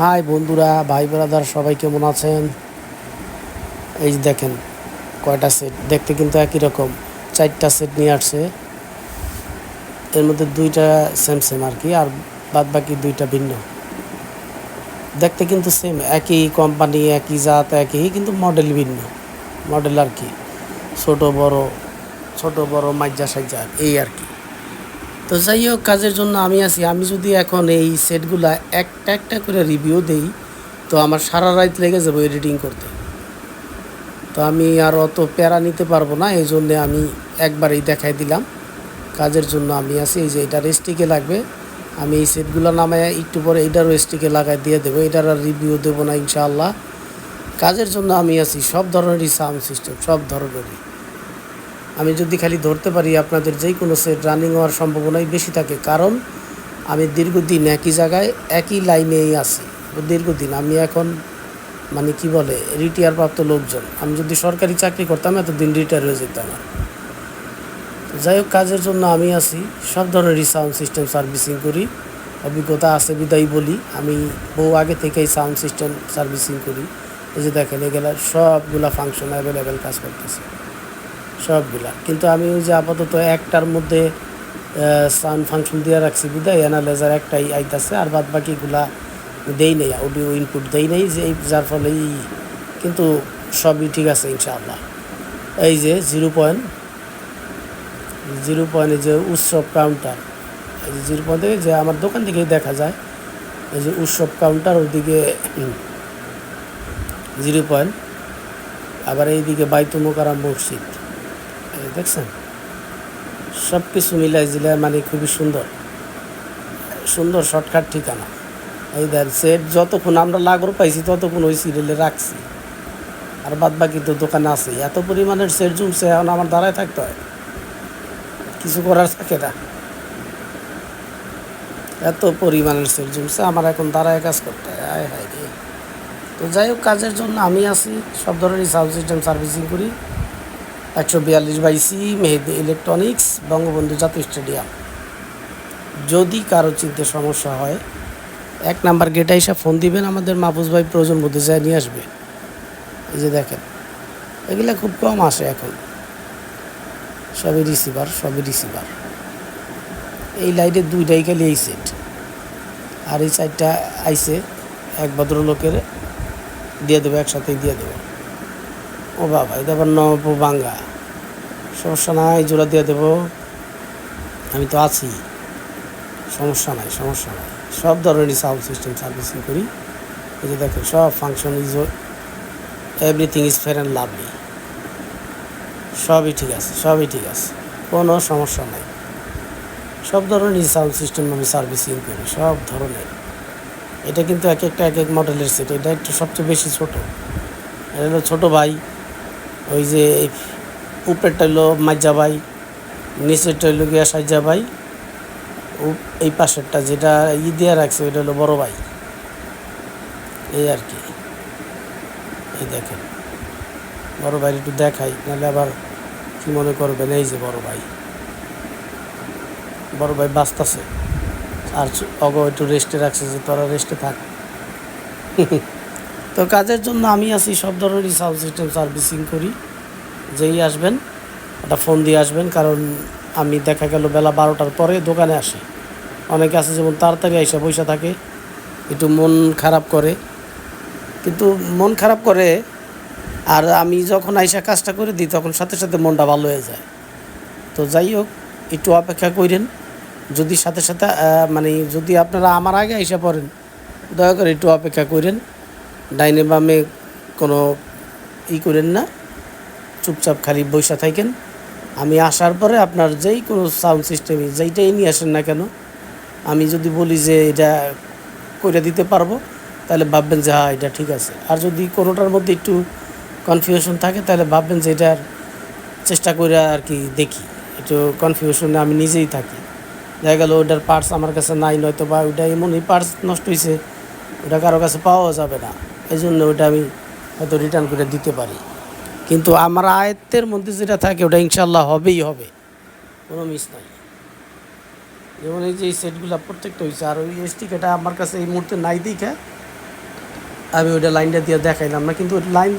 High বন্ধুরা, ভাই brother, সবাই কেমন আছেন? এই দেখেন, কয়টা সেট দেখতে কিন্তু একই রকম। চারটা সেট নিয়ে আসছে। এর মধ্যে দুইটা সেম সেম আর কি, আর বাদ বাকি দুইটা ভিন্ন। দেখতে কিন্তু সেম একই কোম্পানি একই জাত, একই, কিন্তু মডেল ভিন্ন। মডেল আর কি, ছোট, বড় ছোট, বড় মাজ্জা সাজ্জা এই আর কি। তো যাই হোক, কাজের জন্য আমি আছি। আমি যদি এখন এই সেটগুলা একটা একটা করে রিভিউ দেই, তো আমার সারা রাত লেগে যাবে এডিটিং করতে। তো আমি আর অত প্যারা নিতে পারব না, এই জন্যে আমি একবারেই দেখাই দিলাম। কাজের জন্য আমি আছি, এই যে এটা রেস্টিকে লাগবে। আমি এই সেটগুলো নামায় একটু পরে এইটারও স্টিকে লাগাই দিয়ে দেবো। এটার আর রিভিউ দেবো না, ইনশাআল্লাহ। কাজের জন্য আমি আছি, সব ধরনেরই সাউন্ড সিস্টেম সব ধরনেরই। আমি যদি খালি ধরতে পারি, আপনাদের যেই কোনো সেট রানিং হওয়ার সম্ভাবনাই বেশি থাকে। কারণ, আমি দীর্ঘদিন একই জায়গায়, একই লাইনেই আছি। দীর্ঘদিন আমি এখন মানে কি বলে রিটায়ার প্রাপ্ত লোকজন। আমি যদি সরকারি চাকরি করতাম, এতদিন রিটায়ার হয়ে যেতাম আমার। যাই হোক, কাজের জন্য আমি আছি। সব ধরনেরই সাউন্ড সিস্টেম সার্ভিসিং করি। অভিজ্ঞতা আছে, বিদায় বলি। আমি বহু আগে থেকেই সাউন্ড সিস্টেম সার্ভিসিং করি। এই যে দেখেন, এগুলা সবগুলা ফাংশন অ্যাভেলেবেল কাজ করতেছে। সবগুলা কিন্তু আমি ওই যে আপাতত একটার মধ্যে সাউন্ড ফাংশন দিয়ে রাখছি বিদায় অ্যানালাইজার একটাই আইতাছে, আর বাদ বাকিগুলা দেই নেই অডিও ইনপুট দেই নেই, যে যার ফলে এই কিন্তু সবই ঠিক আছে ইনশাআল্লাহ। এই যে জিরো পয়েন্ট, জিরো পয়েন্টে যে উৎসব কাউন্টার এই যে জিরো পয়েন্ট যে আমার দোকান থেকেই দেখা যায়, এই যে উৎসব কাউন্টার ওইদিকে জিরো পয়েন্ট, আবার এইদিকে বাইতুমোকারাম মসজিদ। দেখছেন? সব কিছু মিলাই জিলাই মানে খুবই সুন্দর। সুন্দর শর্টকাট ঠিকানা। এই দেন সেট যতক্ষণ আমরা লাগর পাইছি, ততক্ষণ ওই সিরিয়ালে রাখছি। আর বাদ বাকি তো দোকানে আছে এত পরিমাণের সেট জমছে, এখন আমার দাঁড়ায় থাকতে হয়। কিছু করার থাকে না। এত পরিমাণের সেট জমছে, আমার এখন দাঁড়ায় কাজ করতে হয়। আয় হায় তো যাই হোক, কাজের জন্য আমি আছি। সব ধরনের সাউন্ড সিস্টেম সার্ভিসিং করি। একশো বিয়াল্লিশ by C, Mehedi electronics, Bangabandhu জাতীয় স্টেডিয়াম। যদি কারও চিনতে সমস্যা হয়, এক নাম্বার গেটে এসে ফোন দিবেন, আমাদের মাহফুজ ভাই প্রয়োজন বোধে যায় নিয়ে আসবে। এই যে দেখেন, এগুলো খুব কম আসে এখন। সবই রিসিভার সবই রিসিভার। এই লাইটের দুইটাই খালি এই সেট আর এই সাইডটা আইসে এক ভদ্রলোকের, দিয়ে দেবে, একসাথেই দিয়ে দেবো। ও বাবা এটা আবার নব বাঙ্গা সমস্যা নাই, জোড়া দিয়ে দেবো। আমি তো আছি। সমস্যা নাই সমস্যা নাই। সব ধরনেরই সাউন্ড সিস্টেম সার্ভিসিং করি। এই যে দেখেন, সব function is everything is fair and lovely সবই ঠিক আছে, সবই ঠিক আছে। কোনো সমস্যা নাই। সব ধরনের সাউন্ড সিস্টেম আমি সার্ভিসিং করি, সব ধরনের। এটা কিন্তু এক একটা এক এক মডেলের সেট এটা একটু সবচেয়ে বেশি ছোটো। এটা হলো ছোটো ভাই। ওই যে উপরেরটা হলো ভাই, নিচেরটা হলো গিয়া উ- এই পাশেরটা যেটা ই দিয়ে রাখছে, ওইটা হলো বড় ভাই। এই আর কি। এই দেখেন। বড় ভাই একটু দেখাই, নাহলে আবার কি মনে করবেন, এই যে বড় ভাই। বড় ভাই বাঁচতেছে। আর অগ একটু রেস্টে রাখছে যে তোরা রেস্টে থাক। তো কাজের জন্য আমি আছি সব ধরনেরই সাউন্ড সিস্টেম সার্ভিসিং করি। যেই আসবেন, একটা ফোন দিয়ে আসবেন, কারণ আমি দেখা গেল বেলা বারোটার পরে দোকানে আসি। অনেকে আছে যেমন তাড়াতাড়ি আইসা পয়সা থাকে, একটু মন খারাপ করে। কিন্তু মন খারাপ করে আর আমি যখন আইসা কাজটা করে দিই, তখন সাথে সাথে মনটা ভালো হয়ে যায়। তো যাই হোক, একটু অপেক্ষা করেন। যদি সাথে সাথে মানে যদি আপনারা আমার আগে আইসা পড়েন, দয়া করে একটু অপেক্ষা করেন। ডাইনে বামে কোনো ই করেন না, চুপচাপ খালি বৈশা থাকেন। আমি আসার পরে আপনার যেই কোনো সাউন্ড সিস্টেমে যেইটাই নিয়ে আসেন না কেন, আমি যদি বলি যে এটা করে দিতে পারব, তাহলে ভাববেন যে হ্যাঁ এটা ঠিক আছে। আর যদি কোনোটার মধ্যে একটু কনফিউশন থাকে, তাহলে ভাববেন যে, এটার চেষ্টা করে আর কি দেখি। একটু কনফিউশনে আমি নিজেই থাকি। দেখা গেল ওটার পার্টস আমার কাছে নাই নয়তো বা ওটা এমনই পার্টস নষ্ট হয়েছে ওটা কারও কাছে পাওয়া যাবে না। এই জন্য ওটা আমি হয়তো রিটার্ন করে দিতে পারি। কিন্তু আমার আয়ত্তের মধ্যে যেটা থাকে, ওটা ইনশাল্লাহ হবেই হবে। কোনো মিস নাই। যেমন এই যে এই সেটগুলো প্রত্যেকটা হয়েছে আর ওই এসটিকেটা আমার কাছে এই মুহূর্তে নাই দেখে আমি ওইটা লাইনটা দিয়ে দেখাইলাম না, কিন্তু লাইন